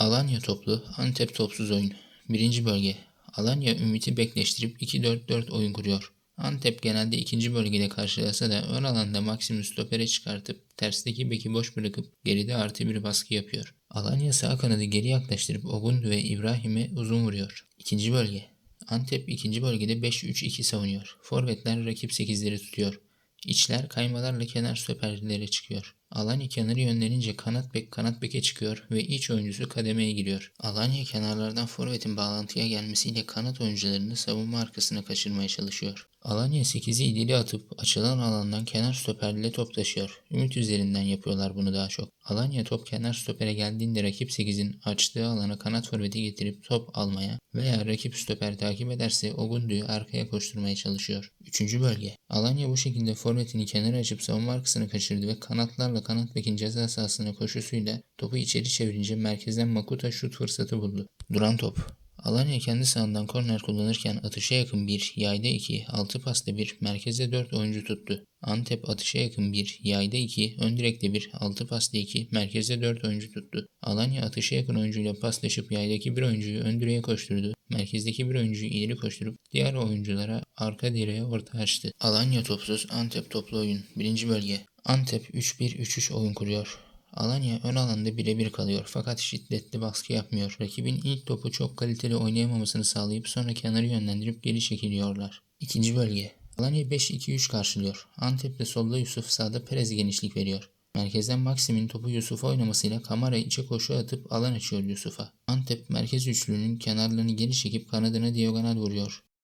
Alanya toplu, Antep topsuz oyun. Birinci bölge. Alanya Ümit'i bekleştirip 2-4-4 oyun kuruyor. Antep genelde ikinci bölgede karşılasa da ön alanda Maximus stopere çıkartıp tersteki beki boş bırakıp geride artı bir baskı yapıyor. Alanya sağ kanadı geri yaklaştırıp Ogundu ve İbrahim'e uzun vuruyor. İkinci bölge. Antep ikinci bölgede 5-3-2 savunuyor. Forvetler rakip 8'leri tutuyor. İçler kaymalarla kenar stoperlere çıkıyor. Alanya kenarı yönlenince kanat bek kanat beke çıkıyor ve iç oyuncusu kademeye giriyor. Alanya kenarlardan forvetin bağlantıya gelmesiyle kanat oyuncularını savunma arkasına kaçırmaya çalışıyor. Alanya 8'i ileri atıp açılan alandan kenar stoperle top taşıyor. Ümit üzerinden yapıyorlar bunu daha çok. Alanya top kenar stopere geldiğinde rakip 8'in açtığı alana kanat forveti getirip top almaya veya rakip stoper takip ederse Ogundu'yu arkaya koşturmaya çalışıyor. Üçüncü bölge. Alanya bu şekilde forvetini kenara açıp savunma arkasına kaçırdı ve kanatlarla kanat bekin ceza sahasına koşusuyla topu içeri çevirince merkezden Makuta şut fırsatı buldu. Duran top. Alanya kendi sahandan korner kullanırken atışa yakın 1, yayda 2, 6 pasta 1, merkezde 4 oyuncu tuttu. Antep atışa yakın 1, yayda 2, ön direkte 1, 6 pasta 2, merkezde 4 oyuncu tuttu. Alanya atışa yakın oyuncuyla paslaşıp yaydaki bir oyuncuyu ön direğe koşturdu. Merkezdeki bir oyuncuyu ileri koşturup diğer oyunculara arka direğe orta açtı. Alanya topsuz, Antep toplu oyun. Birinci bölge. Antep 3-1-3-3 oyun kuruyor. Alanya ön alanda birebir kalıyor fakat şiddetli baskı yapmıyor. Rakibin ilk topu çok kaliteli oynayamamasını sağlayıp sonra kenarı yönlendirip geri çekiliyorlar. İkinci bölge. Alanya 5-2-3 karşılıyor. Antep'te solda Yusuf sağda Perez genişlik veriyor. Merkezden Maxim'in topu Yusuf'a oynamasıyla Kamara içe koşu atıp alan açıyor Yusuf'a. Antep merkez üçlünün kenarlarını geri çekip kanadına diagonal vuruyor.